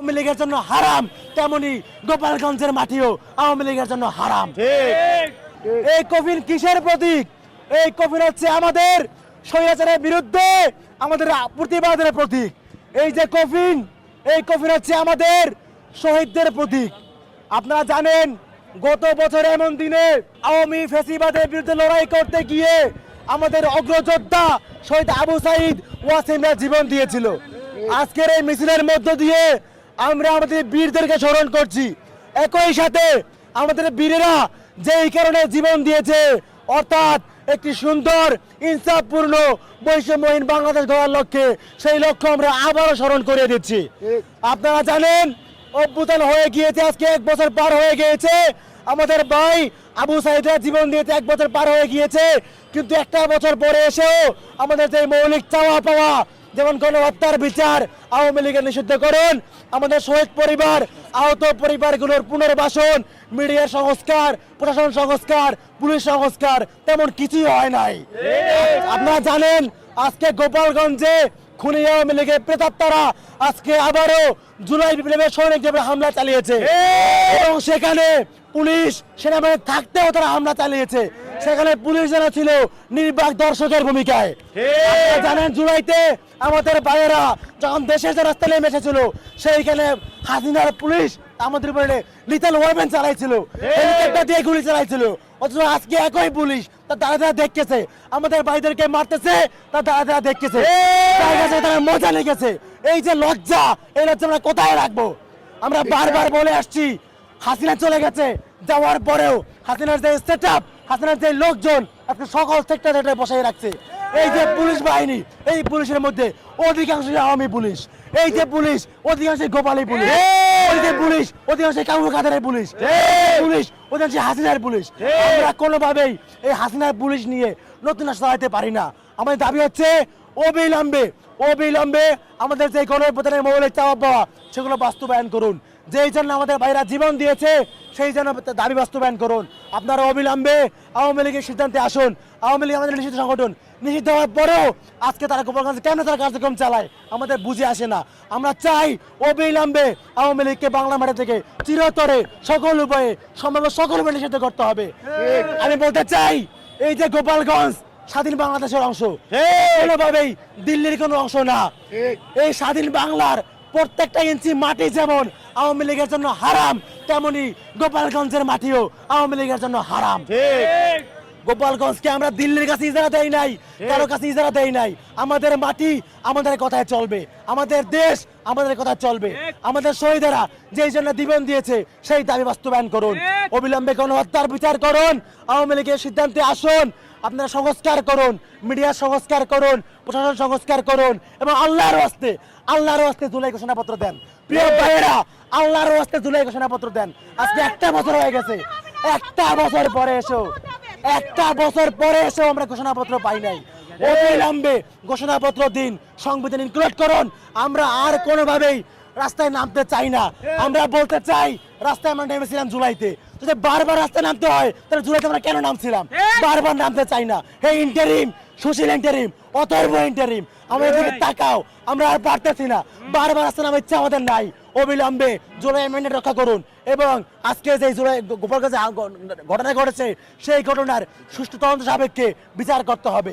আওয়ামী লীগের জন্য হারাম তেমনি গোপালগঞ্জের মাটিও আওয়ামী লীগের জন্য হারাম। এই কফিন কিসের প্রতীক? এই কফিন হচ্ছে আমাদের স্বৈরাচারের বিরুদ্ধে আমাদের প্রতিবাদের প্রতীক। এই যে কফিন এই কফিন হচ্ছে আমাদের শহীদদের প্রতীক। আপনারা জানেন গত বছর এমন দিনে আওয়ামী ফেসিবাদের বিরুদ্ধে লড়াই করতে গিয়ে আমাদের অগ্রযোদ্ধা শহীদ আবু সাইদ ওয়াসিমরা জীবন দিয়েছিল। আজকের এই মিছিলের মধ্য দিয়ে আমরা আমাদের বীরদেরকে স্মরণ করছি। একই সাথে আমাদের বীরেরা যেই কারণে জীবন দিয়েছে, অর্থাৎ একটি সুন্দর, ইনসাফপূর্ণ, বৈষম্যহীন বাংলাদেশ গড়ার লক্ষ্যে সেই লক্ষ্য আমরা আবারও স্মরণ করে দিচ্ছি। আপনারা জানেন, অভ্যুত্থান হয়ে গিয়েছে, আজকে এক বছর পার হয়ে গিয়েছে। আমাদের ভাই আবু সাইদরা জীবন দিয়েছে, এক বছর পার হয়ে গিয়েছে। কিন্তু একটা বছর পরে এসেও আমাদের যে মৌলিক চাওয়া পাওয়া যেমন গণহত্যার বিচার আওয়ামী লীগের নিষিদ্ধকরণ আমাদের শহীদ পরিবার, আহত পরিবারগুলোর পুনর্বাসন, মিডিয়ার সংস্কার, প্রশাসন সংস্কার, পুলিশ সংস্কার, তেমন কিছুই হয় নাই। আপনারা জানেন, আজকে গোপালগঞ্জে খুনি আওয়ামী লীগের প্রেতাত্মারা আজকে আবারও জুলাই বিপ্লবের সৈনিকদের উপর হামলা চালিয়েছে। এবং সেখানে পুলিশ, সেনাবাহিনী থাকতেও তারা হামলা চালিয়েছে। সেখানে পুলিশ যারা ছিল নির্বাক দর্শকের ভূমিকায়। জানেন জুলাইতে আমাদের ভাইয়েরা যখন দেশের যে রাস্তা নেমে এসেছিল সেইখানে হাসিনার পুলিশ আমাদের উপরে লিথাল ওয়েপেন চালাইছিল। হেলিকপ্টার দিয়ে গুলি চালাইছিল। অথচ আজকে একই পুলিশ তার দাঁড়া দাঁড়া দেখতেছে। আমাদের ভাইদেরকে মারতেছে তার দাঁড়া দাঁড়া দেখতেছে। তার কাছে তারা মজা লেগেছে এই যে লজ্জা এই লজ্জা আমরা কোথায় রাখব? আমরা বারবার বলে আসছি হাসিনা চলে গেছে যাওয়ার পরেও হাসিনার যে সেট আপ হাসিনার যে লোকজন আজকে সকল সেক্টরে বসাই রাখছে। এই যে পুলিশ বাহিনী এই পুলিশের মধ্যে অধিকাংশ আওয়ামী পুলিশ। এই যে পুলিশ অধিকাংশ গোপালী পুলিশ। এই! যে পুলিশ অধিকাংশ কাবু কাদারের পুলিশ। পুলিশ অধিকাংশ হাসিনার পুলিশ। আমরা কোনোভাবেই এই হাসিনার পুলিশ নিয়ে নতুন চালাতে পারি না। আমাদের দাবি হচ্ছে অবিলম্বে অবিলম্বে আমাদের যে গণপ্রধানের মৌলিক চাওয়া পাওয়া সেগুলো বাস্তবায়ন করুন। যেই জন্য আমাদের ভাইরা জীবন দিয়েছে সেই জন্য দাবি বাস্তবায়ন করুন। আপনারা অবিলম্বে আওয়ামী লীগের সিদ্ধান্তে আসুন। আওয়ামী লীগ আমাদের নিষিদ্ধ সংগঠন। নিষিদ্ধ হওয়ার পরেও আজকে তারা গোপালগঞ্জে কেন তারা কার্যক্রম চালায়? আমাদের বুঝে আসে না। আমরা চাই অবিলম্বে আওয়ামী লীগকে বাংলা মাঠে থেকে চিরতরে সকল উপায়ে সম্ভব সকল উপায়ে নিষিদ্ধ করতে হবে। আমি বলতে চাই এই যে গোপালগঞ্জ স্বাধীন বাংলাদেশের অংশ কোনোভাবেই দিল্লির কোনো অংশ না। এই স্বাধীন বাংলার প্রত্যেকটা ইঞ্চি মাটি যেমন আওয়ামী লীগের জন্য হারাম, তেমনি গোপালগঞ্জের মাটিও আওয়ামী লীগের জন্য হারাম। গোপালগঞ্জকে আমরা দিল্লির কাছে ইজারা দেই নাই কারও কাছে ইজারা দেই নাই। আমাদের মাটি আমাদের কথায় চলবে আমাদের দেশ আমাদের কথা চলবে। আমাদের শহীদেরা যেই জন্য জীবন দিয়েছে সেই দাবি বাস্তবায়ন করুন। অবিলম্বে গণহত্যার বিচার করুন আওয়ামী লীগের সিদ্ধান্তে আসুন আপনারা সংস্কার করুন মিডিয়া সংস্কার করুন প্রশাসন সংস্কার করুন এবং আল্লাহর হস্তে আল্লাহর হস্তে জুলাই ঘোষণাপত্র দেন। প্রিয় ভাইয়েরা আল্লাহর হস্তে জুলাই ঘোষণাপত্র দেন। আজকে একটা বছর হয়ে গেছে। একটা বছর পরে এসো। একটা বছর পরে এসেও আমরা ঘোষণাপত্র পাই নাই। অবিলম্বে ঘোষণাপত্র দিন, সংবিধান ইনক্লুড করুন। আমরা আর কোনোভাবেই রাস্তায় নামতে চাই না। আমরা বলতে চাই, রাস্তায় আমরা নেমেছিলাম জুলাইতে। যদি বারবার রাস্তায় নামতে হয়, তাহলে জুলাইতে আমরা কেন নামছিলাম? বারবার নামতে চাই না। হে interim Sushil interim Atharva interim আমরা দিকে তাকাও, আমরা আর পারতেছি না। বারবার রাস্তা নামার ইচ্ছা আমাদের নাই। অবিলম্বে জুলাই অ্যামেন্ডমেন্ট রক্ষা করুন। এবং আজকে যে জুলাই গোপালগঞ্জে ঘটনা ঘটেছে, সেই ঘটনার সুষ্ঠু তদন্ত সাপেক্ষে বিচার করতে হবে।